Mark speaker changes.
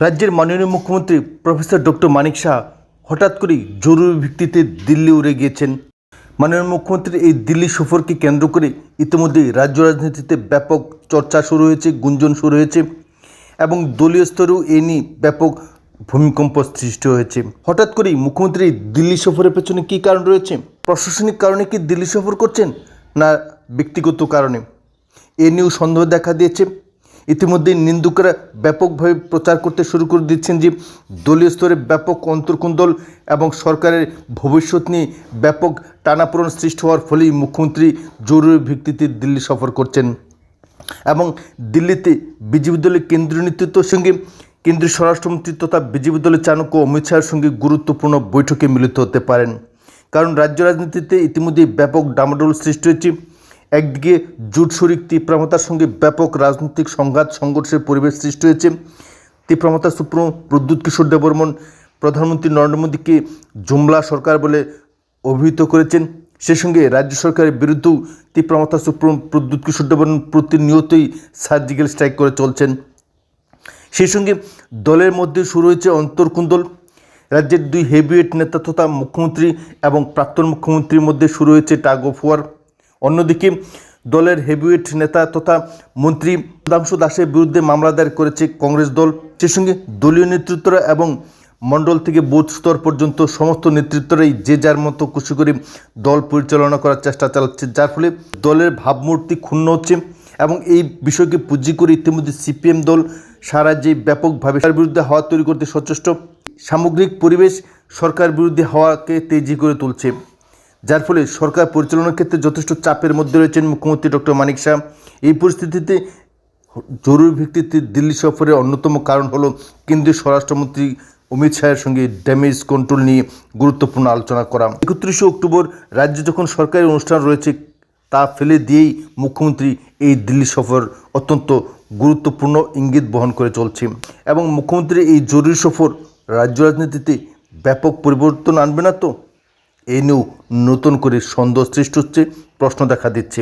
Speaker 1: রাজ্যের মাননীয় মুখ্যমন্ত্রী প্রফেসর ডক্টর মানিক শাহ হঠাৎ করেই জরুরি ভিত্তিতে দিল্লি উড়ে গিয়েছেন। মাননীয় মুখ্যমন্ত্রীর এই দিল্লি সফরকে কেন্দ্র করে ইতিমধ্যেই রাজ্য রাজনীতিতে ব্যাপক চর্চা শুরু হয়েছে, গুঞ্জন শুরু হয়েছে এবং দলীয় স্তরেও এ নিয়ে ব্যাপক ভূমিকম্প সৃষ্টি হয়েছে। হঠাৎ করেই মুখ্যমন্ত্রী দিল্লি সফরের পেছনে কী কারণ রয়েছে? প্রশাসনিক কারণে কি দিল্লি সফর করছেন না ব্যক্তিগত কারণে? এ নিয়েও সন্দেহ দেখা দিয়েছে। ইতিমধ্যে নিন্দুকরা ব্যাপকভাবে প্রচার করতে শুরু করে দিচ্ছেন যে দলীয় স্তরে ব্যাপক অন্তর্কুন্দল এবং সরকারের ভবিষ্যৎ নিয়ে ব্যাপক টানাপোড়ন সৃষ্টি হওয়ার ফলেই মুখ্যমন্ত্রী জরুরি ভিত্তিতে দিল্লি সফর করছেন। এবং দিল্লিতে বিজেপি দলের কেন্দ্রীয় নেতৃত্বের সঙ্গে কেন্দ্রীয় স্বরাষ্ট্রমন্ত্রী তথা বিজেপি দলের চাণক্য অমিত শাহের সঙ্গে গুরুত্বপূর্ণ বৈঠকে মিলিত হতে পারেন। কারণ রাজ্য রাজনীতিতে ইতিমধ্যেই ব্যাপক ডামাডোল সৃষ্টি হয়েছে। একদিকে জুট শরিক তীব্রমতার সঙ্গে ব্যাপক রাজনৈতিক সংঘাত, সংঘর্ষের পরিবেশ সৃষ্টি হয়েছে। তীব্রমতা সুপ্রিমো প্রদ্যুৎ কিশোর দেববর্মন প্রধানমন্ত্রী নরেন্দ্র মোদীকে জুমলা সরকার বলে অভিহিত করেছেন। সে সঙ্গে রাজ্য সরকারের বিরুদ্ধেও তীব্রমতা সুপ্রিমো প্রদ্যুৎ কিশোর দেববর্মন প্রতিনিয়তই সার্জিক্যাল স্ট্রাইক করে চলছেন। সেই সঙ্গে দলের মধ্যে শুরু হয়েছে অন্তর্কুন্দল রাজ্যের দুই হেভিওয়েট নেতা তথা মুখ্যমন্ত্রী এবং প্রাক্তন মুখ্যমন্ত্রীর মধ্যে শুরু হয়েছে টাগ অফ ওয়ার। অন্যদিকে দলের হেভিওয়েট নেতা তথা মন্ত্রী সুধাংশু দাসের বিরুদ্ধে মামলা দায়ের করেছে কংগ্রেস দল। সেই সঙ্গে দলীয় নেতৃত্বরা এবং মণ্ডল থেকে বুথ স্তর পর্যন্ত সমস্ত নেতৃত্বরাই যে যার মতো খুশি করে দল পরিচালনা করার চেষ্টা চালাচ্ছে, যার ফলে দলের ভাবমূর্তি ক্ষুণ্ণ হচ্ছে এবং এই বিষয়কে পুঁজি করে ইতিমধ্যে সিপিএম দল সারা যে ব্যাপকভাবে তার বিরুদ্ধে হাওয়া তৈরি করতে সচেষ্ট, সামগ্রিক পরিবেশ সরকার বিরুদ্ধে হাওয়াকে তেজি করে তুলছে। যার ফলে সরকার পরিচালনার ক্ষেত্রে যথেষ্ট চাপের মধ্যে রয়েছেন মুখ্যমন্ত্রী ডক্টর মানিক শাহ। এই পরিস্থিতিতে জরুরি ভিত্তিতে দিল্লি সফরের অন্যতম কারণ হলো কেন্দ্রীয় স্বরাষ্ট্রমন্ত্রী অমিত শাহের সঙ্গে ড্যামেজ কন্ট্রোল নিয়ে গুরুত্বপূর্ণ আলোচনা করা। একত্রিশে অক্টোবর রাজ্যে যখন সরকারি অনুষ্ঠান রয়েছে, তা ফেলে দিয়েই মুখ্যমন্ত্রী এই দিল্লি সফর অত্যন্ত গুরুত্বপূর্ণ ইঙ্গিত বহন করে চলছে এবং মুখ্যমন্ত্রীর এই জরুরি সফর রাজ্য রাজনীতিতে ব্যাপক পরিবর্তন আনবে না তো? এই নিয়েও নতুন করে সন্দেহ সৃষ্টি হচ্ছে প্রশ্ন দেখা দিচ্ছে।